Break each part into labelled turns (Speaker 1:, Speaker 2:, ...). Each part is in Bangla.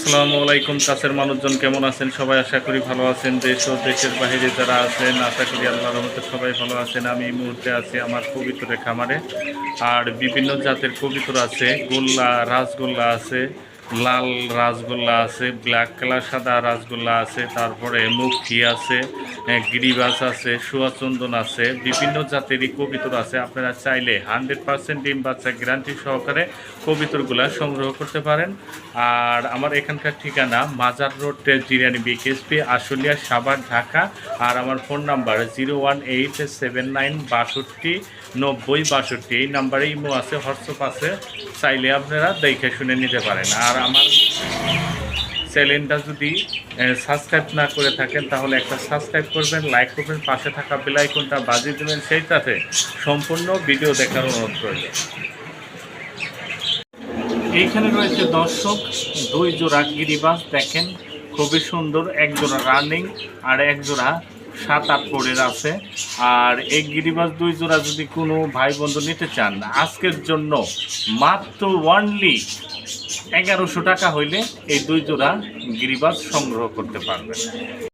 Speaker 1: আসসালামু আলাইকুম চাষের মানুষজন কেমন আছেন? সবাই আশা করি ভালো আছেন। দেশ ও দেশের বাহিরে যারা আছেন, আশা করি আল্লাহর রহমতে সবাই ভালো আছেন। আমি এই মুহূর্তে আছি আমার কবিতরের খামারে। আর বিভিন্ন জাতের কবিতর আছে, গোল্লা, রাসগোল্লা আছে লাল রাসগোল্লা আছে ব্ল্যাক কালার সাদা রাসগোল্লা আছে, তারপরে মুখী আছে গিরিবাস আছে সুয়াচন্দন আছে, বিভিন্ন জাতেরই কবিতর আছে। আপনারা চাইলে হান্ড্রেড পার্সেন্ট ডিম বাচ্চা গ্যারান্টি সহকারে কবিতরগুলা সংগ্রহ করতে পারেন। আর আমার এখানকার ঠিকানা মাজার রোড জিরানি বিকেএসপি, আশুলিয়া, সাভার, ঢাকা। আর আমার phone number zero one eight seven nine বাষট্টি নব্বই বাষট্টি, এই নাম্বারে ইমো আছে, হোয়াটসঅ্যাপ আছে, চাইলে আপনারা দেখে শুনে নিতে পারেন। আর আমার চ্যানেলটা যদি সাবস্ক্রাইব না করে থাকেন, তাহলে একটা সাবস্ক্রাইব করবেন লাইক করবেন, পাশে থাকা বেলাইকনটা বাজিয়ে দেবেন সেই সাথে সম্পূর্ণ ভিডিও দেখার অনুরোধ করবেন এইখানে রয়েছে দর্শক, দুই জোড়া গিরিবাস, দেখেন, খুবই সুন্দর, এক জোড়া রানিং আর এক জোড়া সাত আট পরের আছে। আর এই গিরিবাস দুই জোড়া যদি কোনো ভাই বন্ধু নিতে চান, আজকের জন্য মাত্র ওয়ানলি এগারোশো টাকা হইলে এই দুই জোড়া গিরিবাস সংগ্রহ করতে পারবেন।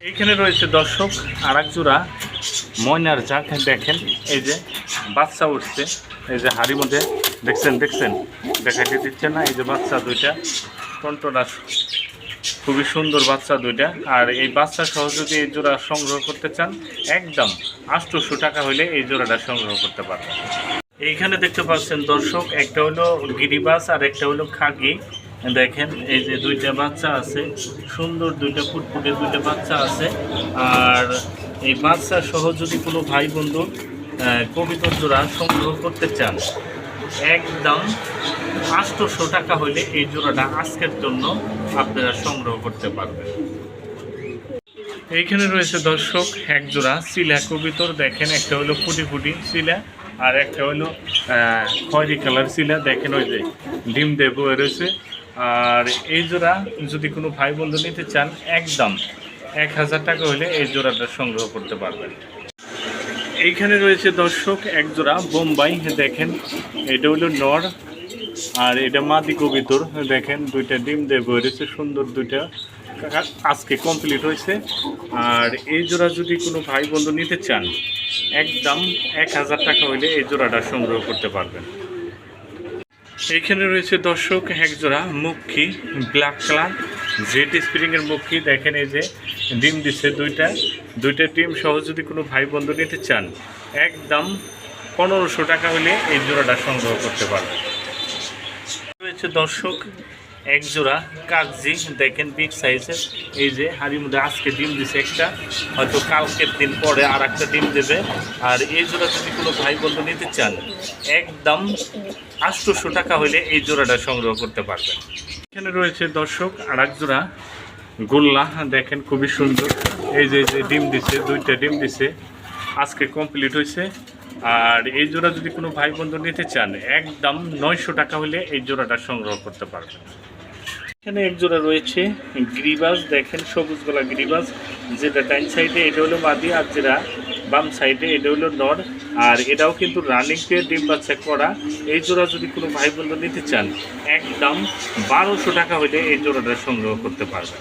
Speaker 1: এইখানে রয়েছে দর্শক আর এক জোড়া ময়নার জাক দেখেন, এই যে বাচ্চা উঠছে, এই যে হাড়ির মধ্যে। দেখছেন দেখছেন? দেখাতে দিচ্ছে না, এই যে বাচ্চা দুইটা। টনটনা খুবই সুন্দর বাচ্চা দুইটা। আর এই বাচ্চা সহ যদি এই জোড়া সংগ্রহ করতে চান, একদম আটশোশো টাকা হইলে এই জোড়াটা সংগ্রহ করতে পারবেন। এইখানে দেখতে পাচ্ছেন দর্শক, একটা হলো গিরিবাস আর একটা হলো খাগি। দেখেন, এই যে দুইটা বাচ্চা আছে, সুন্দর দুইটা ফুটফুটে দুইটা বাচ্চা আছে। আর এই বাচ্চা সহ যদি কোনো ভাই বন্ধু কবিতর জোড়া সংগ্রহ করতে চান, একদম আটশোশো টাকা হলে এই জোড়াটা আজকের জন্য আপনারা সংগ্রহ করতে পারবেন। এইখানে রয়েছে দর্শক, এক জোড়া শিলা কবিতর। দেখেন, একটা হলো ফুটি ফুটি শিলা। আর একটা হলো খয়েরি কালার শিলা দেখেন ওই যে ডিম দেব রয়েছে। আর এই জোড়া যদি কোনো ভাই বন্ধু নিতে চান, একদম এক হাজার টাকা হলে এই জোড়াটা সংগ্রহ করতে পারবেন। এইখানে রয়েছে দর্শক, এক জোড়া বোম্বাই, দেখেন, এটা হলো নর, আর এটা মাদি কবিতর, দেখেন, দুইটা ডিম দিয়ে রয়েছে, সুন্দর দুইটা আজকে কমপ্লিট হয়েছে। আর এই জোড়া যদি কোনো ভাই বন্ধু নিতে চান, একদম এক হাজার টাকা হইলে এই জোড়াটা সংগ্রহ করতে পারবেন। এইখানে রয়েছে দর্শক, এক জোড়া মুখী ব্ল্যাক কালার জেড স্প্রিংয়ের মুখী দেখেন এই যে ডিম দিচ্ছে দুইটা। দুইটা ডিম সহ যদি কোনো ভাই বন্ধু নিতে চান, একদম পনেরোশো টাকা হলে এই জোড়াটা সংগ্রহ করতে পারবেন। রয়েছে দর্শক এক জোড়া কাগজি, দেখেন বিগ সাইজের এই যে হাড়ির মধ্যে আজকে ডিম দিছে একটা, হয়তো কালকের দিন পরে আর একটা ডিম দেবে। আর এই জোড়া যদি কোনো ভাই বন্ধু নিতে চান, একদম আটশোশো টাকা হলে এই জোড়াটা সংগ্রহ করতে পারবেন। এখানে রয়েছে দর্শক আর এক জোড়া গোল্লা, দেখেন খুবই সুন্দর। এই যে ডিম দিছে, দুইটা ডিম দিছে, আজকে কমপ্লিট হয়েছে আর এই জোড়া যদি কোনো ভাই বন্ধু নিতে চান, একদম নয়শো টাকা হলে এই জোড়াটা সংগ্রহ করতে পারবেন। এখানে একজোড়া রয়েছে গ্রিবাস, দেখেন সবুজ গলা গ্রিবাস। যেটা ডাইন সাইডে, এটা হলো মাদি, আর যেটা বাম সাইডে, এটা হলো নর। আর এটাও কিন্তু রানিং পেয়ে ডিম বাচ্চা করা। এই জোড়া যদি কোনো ভাই বন্ধু নিতে চান, একদম বারোশো টাকা হলে এই জোড়াটা সংগ্রহ করতে পারবেন।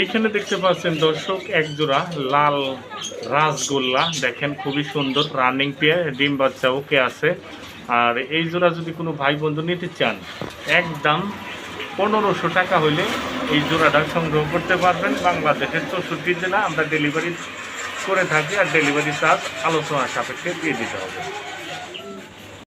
Speaker 1: এইখানে দেখতে পাচ্ছেন দর্শক এক জোড়া লাল রাসগোল্লা। দেখেন খুবই সুন্দর রানিং পেয়ে ডিম বাচ্চা ওকে আছে। আর এই জোড়া যদি কোনো ভাই বন্ধু নিতে চান, একদম পনেরোশো টাকা হলে এই জোড়াটা সংগ্রহ করতে পারবেন। বাংলাদেশের চৌষট্টি জেলা আমরা ডেলিভারি করে থাকি আর ডেলিভারি চার্জ আলোচনা সাপেক্ষে দিয়ে দিতে হবে।